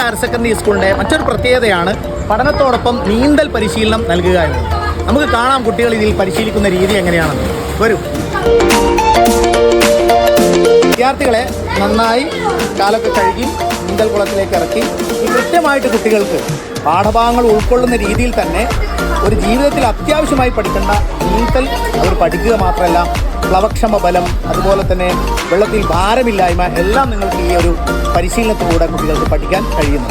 Higher secondary സ്കൂളിന്റെ മറ്റൊരു പ്രത്യേകതയാണ് പഠനത്തോടൊപ്പം നീന്തൽ പരിശീലനം നൽകുക എന്നത്. നമുക്ക് കാണാം കുട്ടികൾ ഇതിൽ പരിശീലിക്കുന്ന രീതി എങ്ങനെയാണെന്ന്. വരൂ. വിദ്യാർത്ഥികളെ നന്നായി കാലൊക്കെ കഴുകി നീന്തൽ കുളത്തിലേക്ക് ഇറക്കി. കൃത്യമായിട്ട് കുട്ടികൾക്ക് പാഠഭാഗങ്ങൾ ഉൾക്കൊള്ളുന്ന രീതിയിൽ തന്നെ ഒരു ജീവിതത്തിൽ അത്യാവശ്യമായി പഠിക്കേണ്ട നീന്തൽ അവർ പഠിക്കുക മാത്രമല്ല പ്ലവക്ഷമ ബലം അതുപോലെ തന്നെ വെള്ളത്തിൽ ഭാരമില്ലായ്മ എല്ലാം നിങ്ങൾക്ക് ഈ ഒരു പരിശീലനത്തിലൂടെ കുട്ടികൾക്ക് പഠിക്കാൻ കഴിയുന്നു.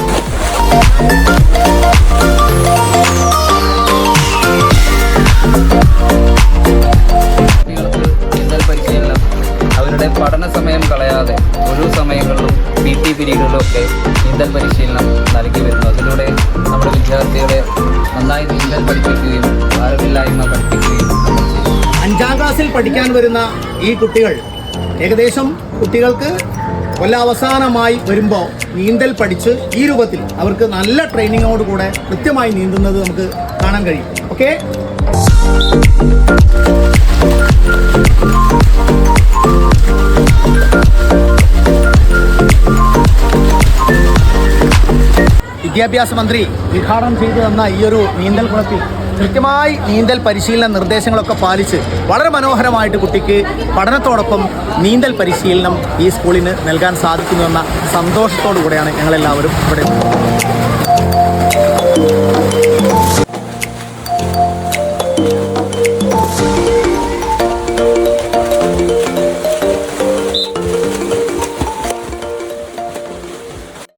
അവരുടെ പഠന സമയം കളയാതെ ഒഴിവു സമയങ്ങളിലും പി ടി പിരീഡുകളിലും ഒക്കെ നീന്തൽ പരിശീലനം നൽകി വരുന്നു. അതിലൂടെ നമ്മുടെ ക്ലാസ്സിൽ പഠിക്കാൻ വരുന്ന ഈ കുട്ടികൾ ഏകദേശം കുട്ടികൾക്ക് കൊല്ലാവസാനമായി വരുമ്പോൾ നീന്തൽ പഠിച്ച് ഈ രൂപത്തിൽ അവർക്ക് നല്ല ട്രെയിനിങ്ങോടുകൂടെ കൃത്യമായി നീന്തുന്നത് നമുക്ക് കാണാൻ കഴിയും. ഓക്കെ? വിദ്യാഭ്യാസ മന്ത്രി ഉദ്ഘാടനം ചെയ്തു തന്ന ഈ ഒരു നീന്തൽ കുളത്തിൽ കൃത്യമായി നീന്തൽ പരിശീലന നിർദ്ദേശങ്ങളൊക്കെ പാലിച്ച് വളരെ മനോഹരമായിട്ട് കുട്ടിക്ക് പഠനത്തോടൊപ്പം നീന്തൽ പരിശീലനം ഈ സ്കൂളിന് നൽകാൻ സാധിക്കുന്നുവെന്ന സന്തോഷത്തോടു കൂടെയാണ് ഞങ്ങളെല്ലാവരും ഇവിടെ